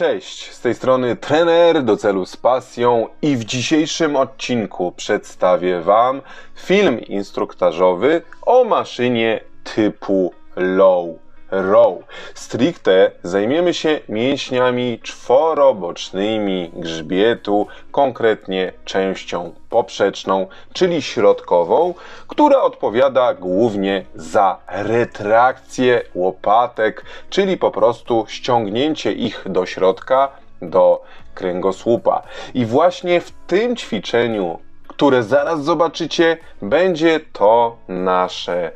Cześć, z tej strony trener do celu z pasją i w dzisiejszym odcinku przedstawię Wam film instruktażowy o maszynie typu low row. Stricte zajmiemy się mięśniami czworobocznymi grzbietu, konkretnie częścią poprzeczną, czyli środkową, która odpowiada głównie za retrakcję łopatek, czyli po prostu ściągnięcie ich do środka, do kręgosłupa. I właśnie w tym ćwiczeniu, które zaraz zobaczycie, będzie to nasze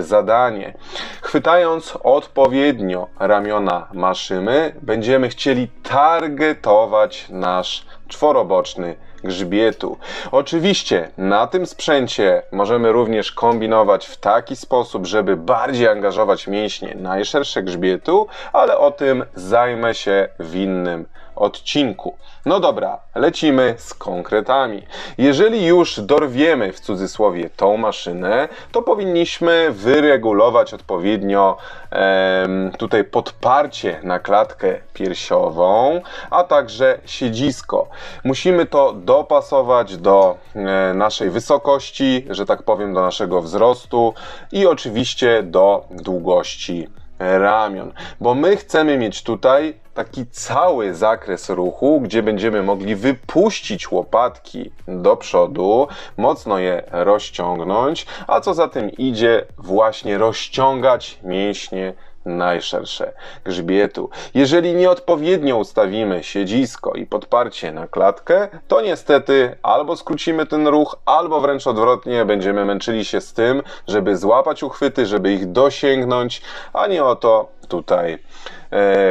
zadanie. Chwytając odpowiednio ramiona maszyny, będziemy chcieli targetować nasz czworoboczny grzbietu. Oczywiście na tym sprzęcie możemy również kombinować w taki sposób, żeby bardziej angażować mięśnie najszersze grzbietu, ale o tym zajmę się w innym odcinku. No dobra, lecimy z konkretami. Jeżeli już dorwiemy w cudzysłowie tą maszynę, to powinniśmy wyregulować odpowiednio tutaj podparcie na klatkę piersiową, a także siedzisko. Musimy to dopasować do e, naszej wysokości, że tak powiem, do naszego wzrostu i oczywiście do długości ramion, bo my chcemy mieć tutaj taki cały zakres ruchu, gdzie będziemy mogli wypuścić łopatki do przodu, mocno je rozciągnąć, a co za tym idzie, właśnie rozciągać mięśnie najszersze grzbietu. Jeżeli nieodpowiednio ustawimy siedzisko i podparcie na klatkę, to niestety albo skrócimy ten ruch, albo wręcz odwrotnie będziemy męczyli się z tym, żeby złapać uchwyty, żeby ich dosięgnąć, a nie o to tutaj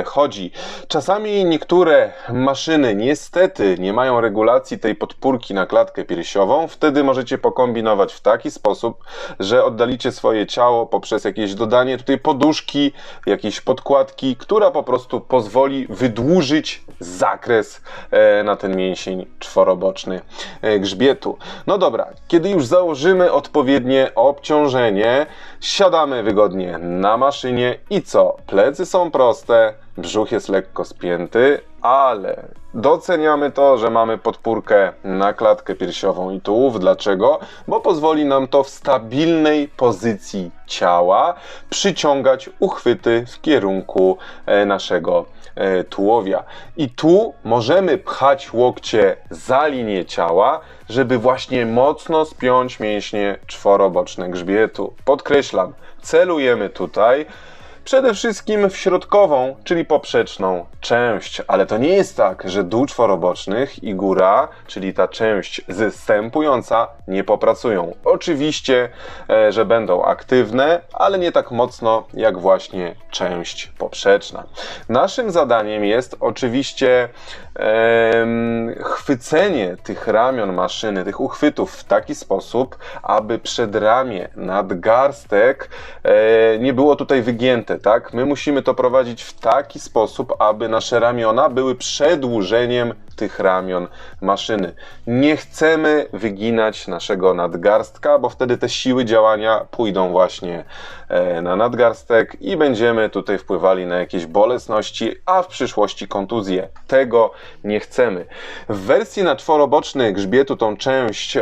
chodzi. Czasami niektóre maszyny niestety nie mają regulacji tej podpórki na klatkę piersiową. Wtedy możecie pokombinować w taki sposób, że oddalicie swoje ciało poprzez jakieś dodanie tutaj poduszki, jakiejś podkładki, która po prostu pozwoli wydłużyć zakres e, na ten mięsień czworoboczny e, grzbietu. No dobra, kiedy już założymy odpowiednie obciążenie, siadamy wygodnie na maszynie i co? Plecy są proste, brzuch jest lekko spięty, ale doceniamy to, że mamy podpórkę na klatkę piersiową i tułów. Dlaczego? Bo pozwoli nam to w stabilnej pozycji ciała przyciągać uchwyty w kierunku e, naszego e, tułowia. I tu możemy pchać łokcie za linię ciała, żeby właśnie mocno spiąć mięśnie czworoboczne grzbietu. Podkreślam, celujemy tutaj przede wszystkim w środkową, czyli poprzeczną część, ale to nie jest tak, że dół czworobocznych i góra, czyli ta część zstępująca, nie popracują. Oczywiście, e, że będą aktywne, ale nie tak mocno jak właśnie część poprzeczna. Naszym zadaniem jest oczywiście chwycenie tych ramion maszyny, tych uchwytów w taki sposób, aby przedramię nadgarstek e, nie było tutaj wygięte, tak? My musimy to prowadzić w taki sposób, aby nasze ramiona były przedłużeniem tych ramion maszyny. Nie chcemy wyginać naszego nadgarstka, bo wtedy te siły działania pójdą właśnie na nadgarstek i będziemy tutaj wpływali na jakieś bolesności, a w przyszłości kontuzje. Tego nie chcemy. W wersji na czworoboczny grzbietu tą część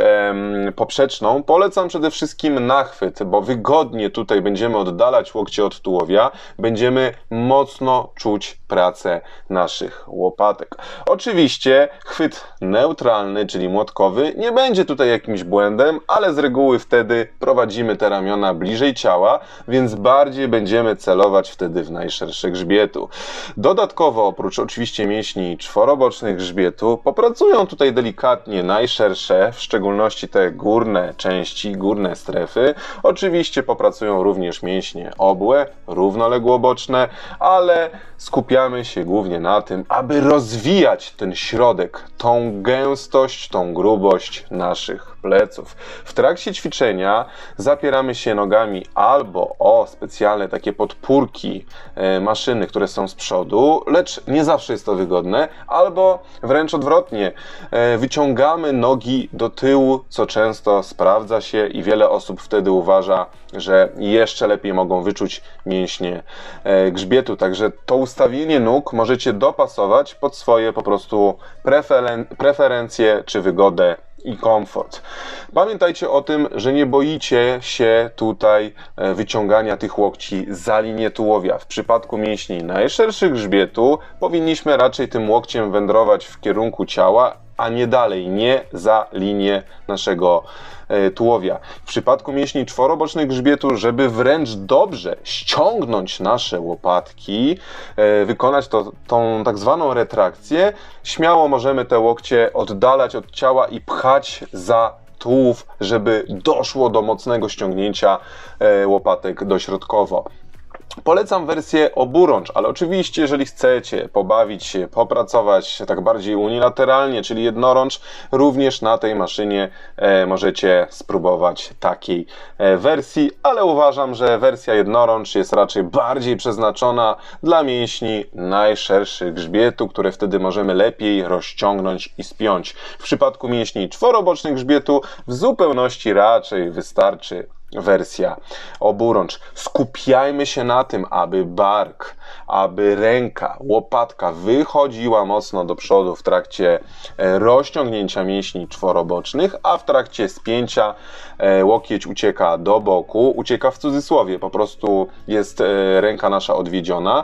poprzeczną polecam przede wszystkim nachwyt, bo wygodnie tutaj będziemy oddalać łokcie od tułowia, będziemy mocno czuć pracę naszych łopatek. Oczywiście chwyt neutralny, czyli młotkowy, nie będzie tutaj jakimś błędem, ale z reguły wtedy prowadzimy te ramiona bliżej ciała, więc bardziej będziemy celować wtedy w najszersze grzbietu. Dodatkowo, oprócz oczywiście mięśni czworobocznych grzbietu, popracują tutaj delikatnie najszersze, w szczególności te górne części, górne strefy. Oczywiście popracują również mięśnie obłe, równoległoboczne, ale skupiamy się głównie na tym, aby rozwijać ten środek, tą gęstość, tą grubość naszych pleców. W trakcie ćwiczenia zapieramy się nogami albo o specjalne takie podpórki e, maszyny, które są z przodu, lecz nie zawsze jest to wygodne, albo wręcz odwrotnie, e, wyciągamy nogi do tyłu, co często sprawdza się i wiele osób wtedy uważa, że jeszcze lepiej mogą wyczuć mięśnie e, grzbietu. Także to ustawienie nóg możecie dopasować pod swoje po prostu preferen preferencje czy wygodę i komfort. Pamiętajcie o tym, że nie boicie się tutaj e, wyciągania tych łokci za linię tułowia. W przypadku mięśni najszerszych grzbietu powinniśmy raczej tym łokciem wędrować w kierunku ciała, a nie dalej, nie za linię naszego e, tułowia. W przypadku mięśni czworobocznych grzbietu, żeby wręcz dobrze ściągnąć nasze łopatki, e, wykonać to, tą tak zwaną retrakcję, śmiało możemy te łokcie oddalać od ciała i pchać za tułów, żeby doszło do mocnego ściągnięcia e, łopatek dośrodkowo. Polecam wersję oburącz, ale oczywiście, jeżeli chcecie pobawić się, popracować tak bardziej unilateralnie, czyli jednorącz, również na tej maszynie e, możecie spróbować takiej e, wersji, ale uważam, że wersja jednorącz jest raczej bardziej przeznaczona dla mięśni najszerszych grzbietu, które wtedy możemy lepiej rozciągnąć i spiąć. W przypadku mięśni czworobocznych grzbietu w zupełności raczej wystarczy wersja oburącz. Skupiajmy się na tym, aby bark, aby ręka, łopatka wychodziła mocno do przodu w trakcie e, rozciągnięcia mięśni czworobocznych, a w trakcie spięcia e, łokieć ucieka do boku, ucieka w cudzysłowie, po prostu jest e, ręka nasza odwiedziona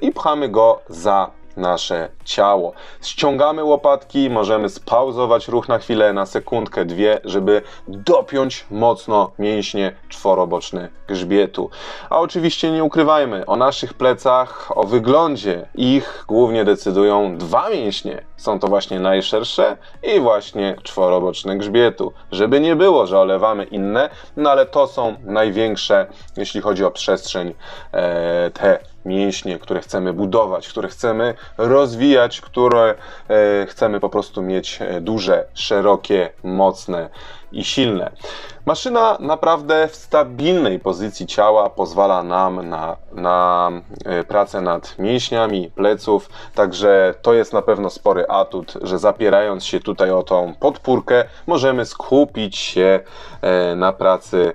i pchamy go za nasze ciało. Ściągamy łopatki, możemy spauzować ruch na chwilę, na sekundkę, dwie, żeby dopiąć mocno mięśnie czworoboczne grzbietu. A oczywiście nie ukrywajmy, o naszych plecach, o wyglądzie ich głównie decydują dwa mięśnie. Są to właśnie najszersze i właśnie czworoboczne grzbietu. Żeby nie było, że olewamy inne, no ale to są największe, jeśli chodzi o przestrzeń, e, te mięśnie, które chcemy budować, które chcemy rozwijać, które e, chcemy po prostu mieć e, duże, szerokie, mocne i silne. Maszyna naprawdę w stabilnej pozycji ciała pozwala nam na, na e, pracę nad mięśniami pleców, także to jest na pewno spory atut, że zapierając się tutaj o tą podpórkę, możemy skupić się na pracy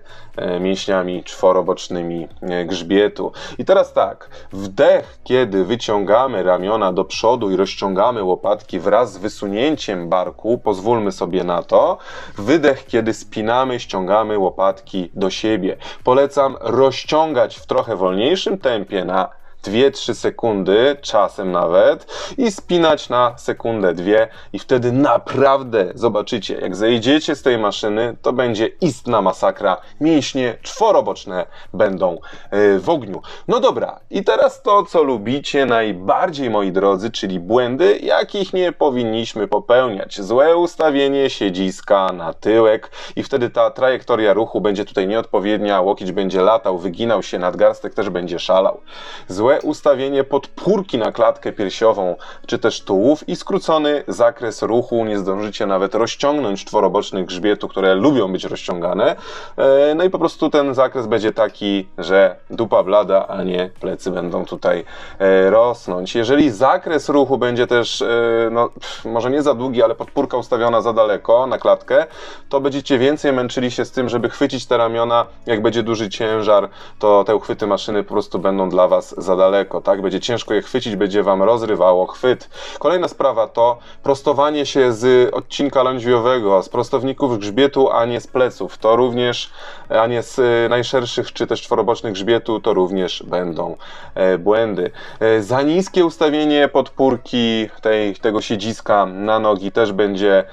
mięśniami czworobocznymi grzbietu. I teraz tak, wdech, kiedy wyciągamy ramiona do przodu i rozciągamy łopatki wraz z wysunięciem barku, pozwólmy sobie na to. Wydech, kiedy spinamy, ściągamy łopatki do siebie. Polecam rozciągać w trochę wolniejszym tempie na 2-3 sekundy, czasem nawet, i spinać na sekundę, dwie, i wtedy naprawdę zobaczycie, jak zejdziecie z tej maszyny, to będzie istna masakra. Mięśnie czworoboczne będą yy, w ogniu. No dobra, i teraz to, co lubicie najbardziej, moi drodzy, czyli błędy, jakich nie powinniśmy popełniać. Złe ustawienie siedziska na tyłek, i wtedy ta trajektoria ruchu będzie tutaj nieodpowiednia, łokieć będzie latał, wyginał się, nadgarstek też będzie szalał. Złe ustawienie podpórki na klatkę piersiową, czy też tułów i skrócony zakres ruchu. Nie zdążycie nawet rozciągnąć czworobocznych grzbietów, które lubią być rozciągane. E, no i po prostu ten zakres będzie taki, że dupa blada, a nie plecy będą tutaj e, rosnąć. Jeżeli zakres ruchu będzie też, e, no, może nie za długi, ale podpórka ustawiona za daleko na klatkę, to będziecie więcej męczyli się z tym, żeby chwycić te ramiona. Jak będzie duży ciężar, to te uchwyty maszyny po prostu będą dla Was za daleko daleko, tak? Będzie ciężko je chwycić, będzie wam rozrywało chwyt. Kolejna sprawa to prostowanie się z odcinka lądźwiowego, z prostowników grzbietu, a nie z pleców. To również, a nie z e, najszerszych czy też czworobocznych grzbietu, to również będą e, błędy. E, za niskie ustawienie podpórki tej, tego siedziska na nogi też będzie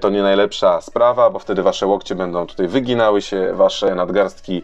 to nie najlepsza sprawa, bo wtedy wasze łokcie będą tutaj wyginały się, wasze nadgarstki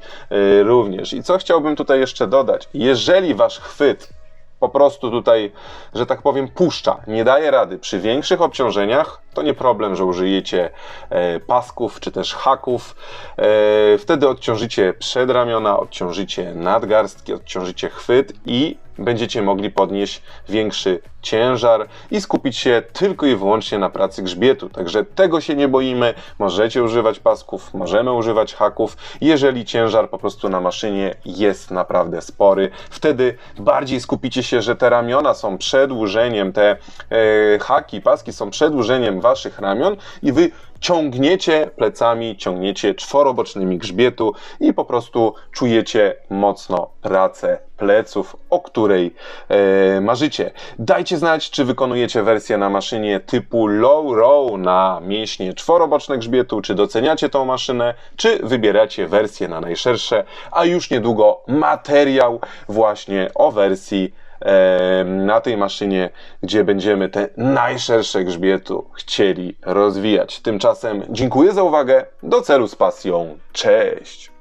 również. I co chciałbym tutaj jeszcze dodać? Jeżeli wasz chwyt po prostu tutaj, że tak powiem, puszcza, nie daje rady. Przy większych obciążeniach to nie problem, że użyjecie e, pasków czy też haków. E, wtedy odciążycie przedramiona, odciążycie nadgarstki, odciążycie chwyt i będziecie mogli podnieść większy ciężar i skupić się tylko i wyłącznie na pracy grzbietu. Także tego się nie boimy. Możecie używać pasków, możemy używać haków, jeżeli ciężar po prostu na maszynie jest naprawdę spory. Wtedy bardziej skupicie się, że te ramiona są przedłużeniem, te e, haki, paski są przedłużeniem waszych ramion i wy ciągniecie plecami, ciągniecie czworobocznymi grzbietu i po prostu czujecie mocno pracę pleców, o której e, marzycie. Dajcie znać, czy wykonujecie wersję na maszynie typu low row na mięśnie czworoboczne grzbietu, czy doceniacie tą maszynę, czy wybieracie wersję na najszersze, a już niedługo materiał właśnie o wersji na tej maszynie, gdzie będziemy te najszersze grzbietu chcieli rozwijać. Tymczasem dziękuję za uwagę. Do celu z pasją. Cześć!